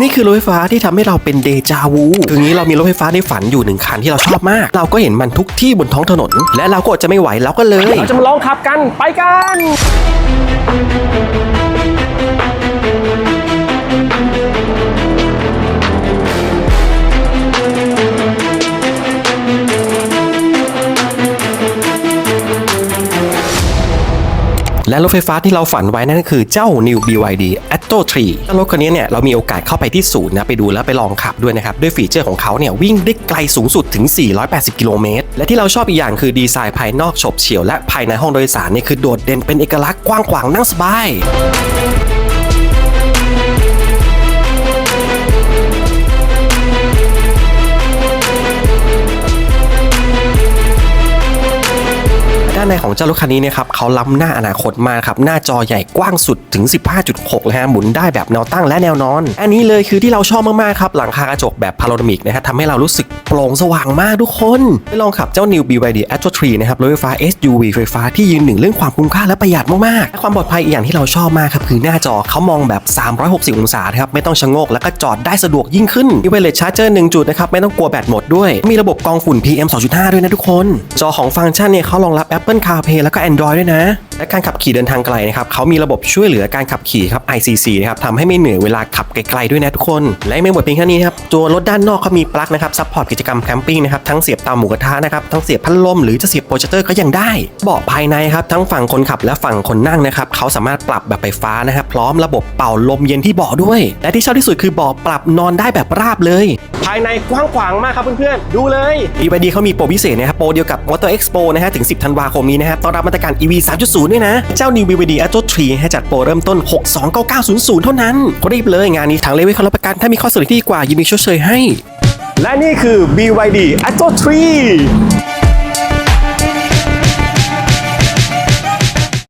นี่คือรถไฟฟ้าที่ทำให้เราเป็นเดจาวูคืองี้เรามีรถไฟฟ้าในฝันอยู่หนึ่งคันที่เราชอบมาก เราก็เห็นมันทุกที่บนท้องถนน และเราก็จะไม่ไหวเราก็เลย เราจะมาลองขับกันไปกัน และรถไฟฟ้าที่เราฝันไว้นั่นก็คือเจ้า New BYD Atto 3รถคันนี้เนี่ยเรามีโอกาสเข้าไปที่ศูนย์นะไปดูแล้วไปลองขับด้วยนะครับ ด้วยฟีเจอร์ของเขาเนี่ยวิ่งได้ไกลสูงสุดถึง 480 กิโลเมตร และที่เราชอบอีกอย่างคือดีไซน์ภายนอกฉบเฉี่ยวและภายในห้องโดยสารเนี่ยคือโดดเด่นเป็นเอกลักษณ์กว้างขวางนั่งสบาย ในของเจ้ารถคันนี้นี่ยครับเขาล้ำหน้าอนาคตมากครับหน้าจอใหญ่กว้างสุดถึง 15.6เลยฮะหมุนได้แบบแนวตั้งและแนวนอน อันนี้เลยคือที่เราชอบมากๆครับหลังคากระจกแบบพาโนามิกนะฮะทำให้เรารู้สึกโปร่งสว่างมากทุกคนไปลองขับเจ้า New BYD Atto 3นะครับรถไฟฟ้า SUV ไฟฟ้าที่ยืนหนึ่งเรื่องความคุ้มค่าและประหยัดมากๆและความปลอดภัยอีกอย่างที่เราชอบมากครับคือหน้าจอเขามองแบบ 360 องศาครับไม่ต้องชะโงกแล้วก็จอดได้สะดวกยิ่งขึ้นมีไวเลสชาร์เจอร์หนึ่งจุดนะครับไม่ต้องกลัวแบตหมดด้วย มีระบบกรองฝุ่น PM 2.5 ด้วยนะทุกคน จอของฟังก์ชันเนี่ยเขารองรับ Apple CarPlay แล้วก็ Android ด้วยนะ และการขับขี่เดินทางไกลนะครับเขามีระบบช่วยเหลือการขับขี่ครับ ICC นะครับทำให้ไม่เหนื่อยเวลาขับไกลๆด้วยนะทุกคน และไม่หมดเพียงแค่นี้นะครับตัวรถด้านนอกเขามีปลั๊กนะครับซัพพอร์ตกิจกรรมแคมปิ้งนะครับทั้งเสียบตาหมูกระทะนะครับทั้งเสียบพัดลมหรือจะเสียบโปรเจคเตอร์ก็ยังได้เบาะภายในครับทั้งฝั่งคนขับและฝั่งคนนั่งนะครับเขาสามารถปรับแบบไฟฟ้านะครับพร้อมระบบเป่าลมเย็นที่เบาะด้วย และที่ชอบที่สุดคือเบาะปรับนอนได้แบบราบเลย ภายในกว้างขวางมากครับเพื่อนๆดูเลย BYD เขามีโปรพิเศษนะครับโปรเดียวกับ Motor Expo นะฮะถึง 10 ธันวาคมนี้นะฮะต้อนรับมาตรการ EV 3.0 ด้วยนะ เจ้า New BYD Auto 3 ให้จัดโปรเริ่มต้น 629900 เท่านั้นรีบเลยงานนี้ทางเลเวลเขารับประกันถ้ามีข้อเสนอที่ดีกว่ายินดีชดเชยให้ และนี่คือ BYD Atto 3